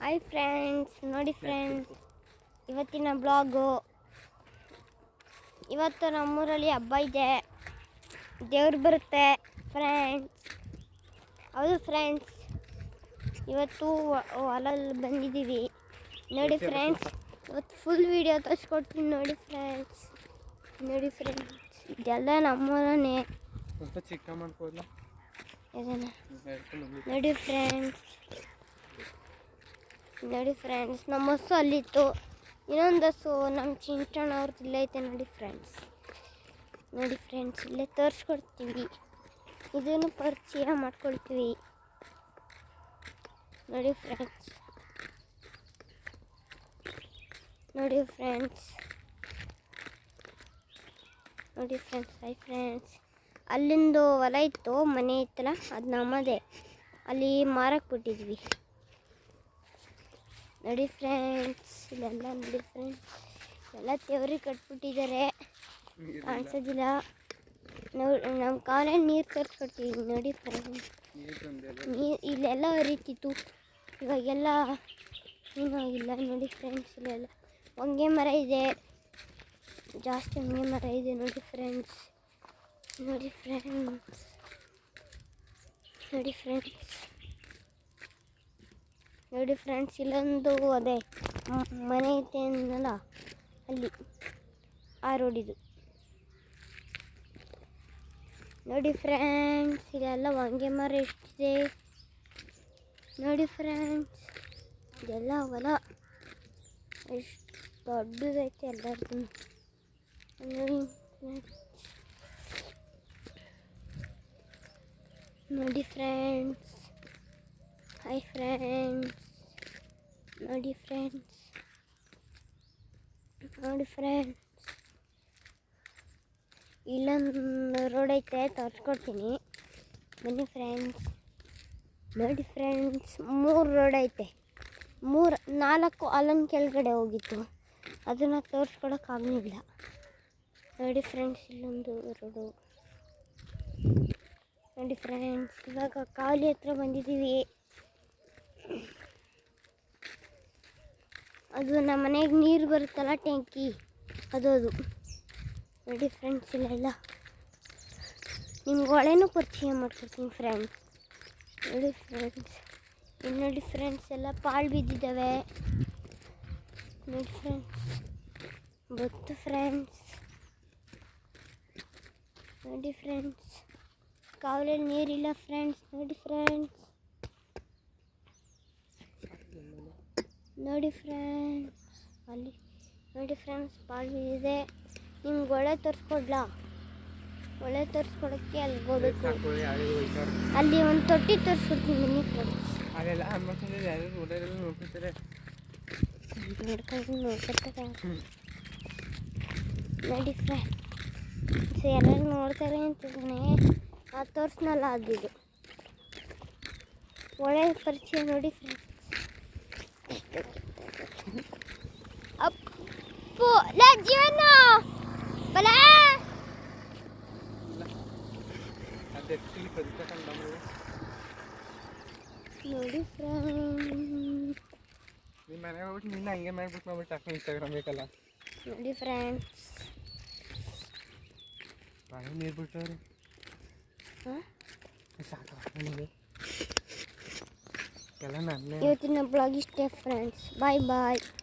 Hi friends ನೋಡಿ friends ಇವತ್ತಿನ blog ಇವತ್ತು ನಮ್ಮೂರಲ್ಲಿ ಹಬ್ಬ ಇದೆ. ದೇವ್ರು ಬರುತ್ತೆ ಫ್ರೆಂಡ್ಸ್ ಹೌದು ಫ್ರೆಂಡ್ಸ್ ಇವತ್ತು ಹೊಲಲ್ಲಿ ಬಂದಿದ್ದೀವಿ. ನೋಡಿ ಫ್ರೆಂಡ್ಸ್ ಇವತ್ತು ಫುಲ್ ವಿಡಿಯೋ ತೋರಿಸ್ಕೊಡ್ತೀನಿ ನೋಡಿ ಫ್ರೆಂಡ್ಸ್ ನೋಡಿ ಫ್ರೆಂಡ್ಸ್ ಇದೆಲ್ಲ ನಮ್ಮೂರನೇ. ಚಿಕ್ಕ ಮಾಡ್ಕೋಲ್ಲ ನೋಡಿ ಫ್ರೆಂಡ್ಸ್ ನೋಡಿ ಫ್ರೆಂಡ್ಸ್ ನಮ್ಮ ಹಸು ಅಲ್ಲಿತ್ತು. ಇನ್ನೊಂದು ಹಸು ನಮ್ಮ ಚಿಂಚಣ್ಣ ಅವ್ರದ್ದು ಇಲ್ಲೇ ಐತೆ ನೋಡಿ ಫ್ರೆಂಡ್ಸ್ ನೋಡಿ ಫ್ರೆಂಡ್ಸ್ ಇಲ್ಲೇ ತೋರಿಸ್ಕೊಡ್ತೀವಿ. ಇದನ್ನು ಪರಿಚಯ ಮಾಡ್ಕೊಳ್ತೀವಿ. ನೋಡಿ ಫ್ರೆಂಡ್ಸ್ ನೋಡಿ ಫ್ರೆಂಡ್ಸ್ ನೋಡಿ ಫ್ರೆಂಡ್ಸ್ ಹೈ ಫ್ರೆಂಡ್ಸ್ ಅಲ್ಲಿಂದು ಹೊಲ ಇತ್ತು, ಮನೆ ಇತ್ತಲ್ಲ ಅದು ನಮ್ಮದೇ. ಅಲ್ಲಿ ಮಾರಕ್ಕೆ ಬಿಟ್ಟಿದ್ವಿ. ನೋಡಿ ಫ್ರೆಂಡ್ಸ್ ಇಲ್ಲೆಲ್ಲ ನೋಡಿ ಫ್ರೆಂಡ್ಸ್ ಎಲ್ಲ ತೆವರಿ ಕಟ್ಬಿಟ್ಟಿದ್ದಾರೆ. ಕಾಣಿಸೋದಿಲ್ಲ. ನೋಡಿ ನಮ್ಮ ಕಾಲೇ ನೀರು ತರಿಸ್ಕೊಡ್ತೀವಿ ನೋಡಿ ಫ್ರೆಂಡ್ಸ್ ನೀರು ಇಲ್ಲೆಲ್ಲ ಹರಿತಿತ್ತು. ಇವಾಗೆಲ್ಲ ಏನಾಗಿಲ್ಲ ನೋಡಿ ಫ್ರೆಂಡ್ಸ್ ಇಲ್ಲೆಲ್ಲ. ಹೊಂಗೆ ಮರ ಇದೆ. ಜಾಸ್ತಿ ಹೊಂಗೆ ಮರ ಇದೆ, ನೋಡಿ ಫ್ರೆಂಡ್ಸ್ ನೋಡಿ ಫ್ರೆಂಡ್ಸ್ ನೋಡಿ ಫ್ರೆಂಡ್ಸ್ ನೋಡಿ ಫ್ರೆಂಡ್ಸ್ ಇಲ್ಲೊಂದು ಅದೇ ಮನೆ ಐತೆ ಅಂದಲ್ಲ ಅಲ್ಲಿ ಆ ರೋಡಿದು ನೋಡಿ ಫ್ರೆಂಡ್ಸ್ ಇದೆಲ್ಲ ಹೊಂಗೆ ಮರ ಎಷ್ಟಿದೆ? ನೋಡಿ ಫ್ರೆಂಡ್ಸ್ ಇದೆಲ್ಲ ಹೊಲ. ಎಷ್ಟು ದೊಡ್ಡದೈತೆ ಎಲ್ಲರದ್ದು. ನೋಡಿ friends. ನೋಡಿ ಫ್ರೆಂಡ್ಸ್ ಹೈ ಫ್ರೆಂಡ್ಸ್ ನೋಡಿ ಫ್ರೆಂಡ್ಸ್ ನೋಡಿ ಫ್ರೆಂಡ್ಸ್ ಇಲ್ಲೊಂದು ರೋಡ್ ಐತೆ, ತೋರಿಸ್ಕೊಡ್ತೀನಿ. ಬನ್ನಿ ಫ್ರೆಂಡ್ಸ್ ನೋಡಿ ಫ್ರೆಂಡ್ಸ್ ಮೂರು ರೋಡ್ ಐತೆ. ಮೂರು, ನಾಲ್ಕು ಅಲ್ಲೊಂದು ಕೆಳಗಡೆ ಹೋಗಿತ್ತು. ಅದನ್ನು ತೋರಿಸ್ಕೊಡೋಕ್ಕಾಗಲಿಲ್ಲ ನೋಡಿ ಫ್ರೆಂಡ್ಸ್ ಇಲ್ಲೊಂದು ರೋಡು ನೋಡಿ ಫ್ರೆಂಡ್ಸ್ ಇವಾಗ ಕಾಲಿ ಹತ್ರ ಬಂದಿದ್ದೀವಿ. ಅದು ನಮ್ಮ ಮನೆಗೆ ನೀರು ಬರುತ್ತಲ್ಲ ಟ್ಯಾಂಕಿ, ಅದು ಅದು. ನೋಡಿ ಫ್ರೆಂಡ್ಸ್ ಇಲ್ಲೆಲ್ಲ. ನಿಮ್ಗೆ ಒಳೆನೂ ಪರಿಚಯ ಮಾಡ್ಕೊಡ್ತೀನಿ ಫ್ರೆಂಡ್ಸ್ ನೋಡಿ ಫ್ರೆಂಡ್ಸ್ ಇಲ್ಲಿ ನೋಡಿ ಫ್ರೆಂಡ್ಸ್ ಎಲ್ಲ ಪಾಳು ಬಿದ್ದಿದ್ದಾವೆ. ನೋಡಿ ಫ್ರೆಂಡ್ಸ್ ಗೊತ್ತು ಫ್ರೆಂಡ್ಸ್ ನೋಡಿ ಫ್ರೆಂಡ್ಸ್ ಕಾವಲಲ್ಲಿ ನೀರಿಲ್ಲ ಫ್ರೆಂಡ್ಸ್ ನೋಡಿ ಫ್ರೆಂಡ್ಸ್ ನೋಡಿ ಫ್ರೆಂಡ್ಸ್ ಅಲ್ಲಿ ನೋಡಿ ಫ್ರೆಂಡ್ಸ್ ಬಾವಿ ಇದೆ. ನಿಮ್ಗೆ ಒಳ್ಳೆ ತೋರಿಸ್ಕೊಡ್ಲಾ? ಒಳ್ಳೆ ತೋರಿಸ್ಕೊಡೋಕ್ಕೆ ಅಲ್ಲಿ ಹೋಗ್ಬೇಕು. ಅಲ್ಲಿ ಒಂದು ತೊಟ್ಟಿ ತೋರಿಸ್ಕೊಡ್ತೀನಿ ಬನ್ನಿ ಫ್ರೆಂಡ್ಸ್ ನೋಡ್ಕೊಂಡು ನೋಡ್ಕೊತಾರೆ. ನೋಡಿ ಫ್ರೆಂಡ್ಸ್ ಎಲ್ಲರೂ ನೋಡ್ತಾರೆ ಅಂತಿದ್ದಾನೆ. ಆ ತೋರ್ಸ್ನಲ್ಲ ಆಗಿದ್ದು. ಒಳ್ಳೆಯ ಪರಿಚಯ ನೋಡಿ ಫ್ರೆಂಡ್ಸ್ ಅಪ್ಪು ಲೇ ಜೀವನ ಬಲ! ನೋಡಿ ಫ್ರೆಂಡ್ಸ್ ನಿಮ್ಮ ಮನೆಗೆ ಹೋಗ್ಬಿಟ್ಟು ನಿನ್ನ ಹಂಗೆ ಮಾಡ್ಬಿಟ್ಟು ಮಾಡ್ಬಿಟ್ಟು ಹಾಕಿ ಇನ್ಸ್ಟಾಗ್ರಾಮ್ ಬೇಕಲ್ಲ? ನೋಡಿ ಫ್ರೆಂಡ್ಸ್ ನೀರು ಬಿಟ್ಟವ್ರು. ಎಲ್ಲ ನನ್ನೇ ಇವತ್ತಿನ ಬ್ಲಾಗ್ ಇಷ್ಟೇ ಫ್ರೆಂಡ್ಸ್ ಬಾಯ್ ಬಾಯ್